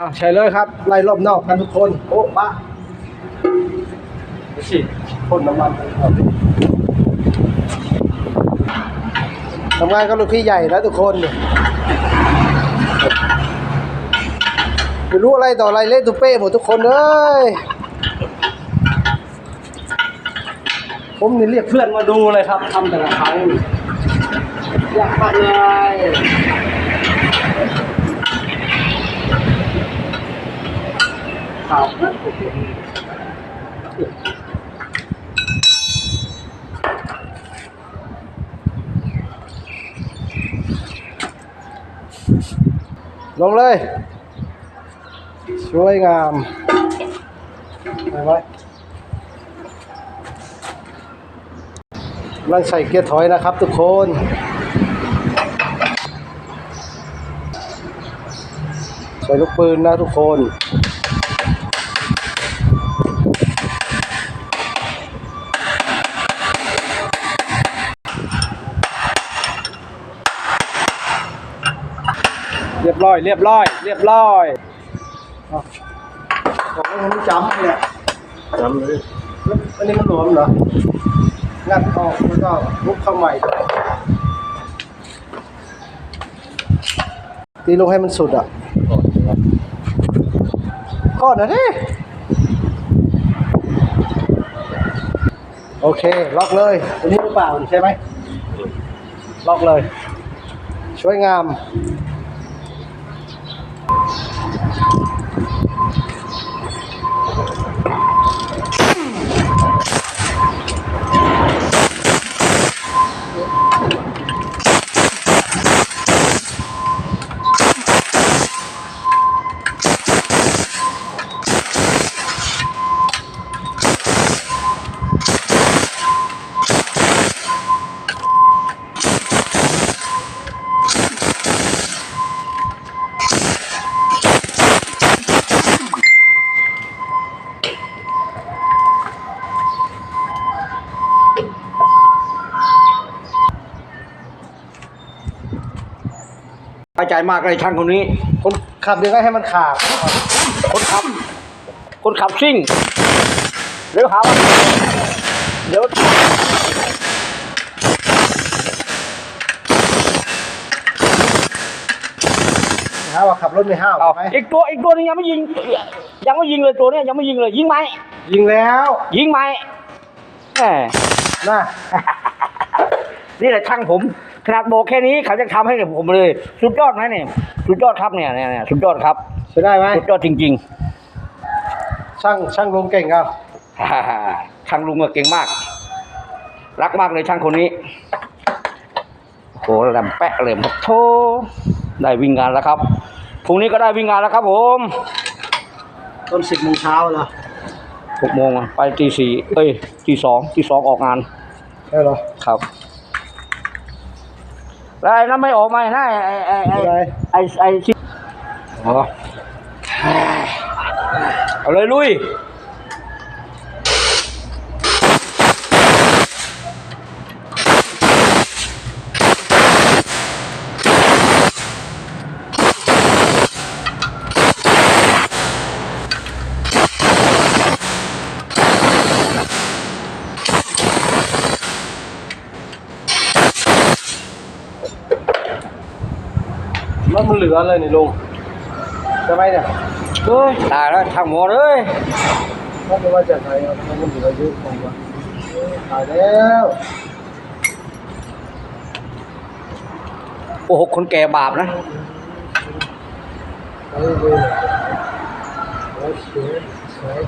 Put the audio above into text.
อะใช่เลยครับ ไล่รอบนอกกันทุกคน โอ้บ้าดูสิพ่นน้ำมันไปก่อนดิทำงานกับลูกพี่ใหญ่นะทุกคนเนี่ยไม่รู้อะไรต่ออะไรเล่นตุเป้หมดทุกคนเลยผมนี่เรียกเพื่อนมาดูเลยครับทำแต่ละครั้งอยากมากเลยข่าวนะโอเค ลงเลยสวยงามไปไว้กำลังใส่เกียร์ถอยนะครับทุกคนใส่ลูกปืนนะทุกคน เรียบร้อย เรียบร้อย เรียบร้อยอะผมว่ามันจำเนี่ยจำเลยแล้วอันนี้มันหลวมเหรอ งัดออกแล้วก็ลุกเข้าใหม่ ตีลงให้มันสุดอะก่อนนะดิ โอเค ล็อกเลยตัวนี้หรือเปล่าใช่ไหม ล็อกเลยสวยงาม ใจมากเลยช่างคนนี้ คนขับยังไงให้มันขาด คนขับ คนขับซิ่งเดี๋ยวหาว่าเดี๋ยวหาว่าขับรถไม่ห้าวเอาไหมอีกตัวอีกตัวนึงยังไม่ยิง ยังไม่ยิงเลยตัวเนี้ยยังไม่ยิงเลย ยิงไหมยิงแล้ว ยิงไหมแหมนะนี่แหละช่างผม ขนาดโบกแค่นี้เขาจะทำให้ผมเลย สุดยอดไหมเนี่ยสุดยอดครับเนี่ยเนี่ยเนี่ยสุดยอดครับใช้ได้ไหมสุดยอดจริงช่างช่างลงเก่งครับๆช่างลุงก็เก่งมาก รักมากเลยช่างคนนี้โอ้โหแหลมแปะเลยครับโธ่ได้วิ่งงานแล้วครับพรุ่งนี้ก็ได้วิ่งงานแล้วครับผมต้นสิบโมงเช้าเหรอหกโมงอะไปตีสี่เอ้ยตีสองตีสองออกงานใช่เหรอครับ แล้วไอ้นั้นไม่ออกมานะไอ้ไอ้ไอ้อะไร ไอ้ไอ้ที่อ๋อเอาเลยลุย รถมันเหลือเลยนี่ลุงใช่ไหมเนี่ยเฮ้ยตายแล้วทางหมดเลยรถไม่ว่าจะไหนครับมันเหลือเยอะของวะตายแล้วโอ้โหคนแก่บาปนะเฮ้ยเว้ยโอเคสวย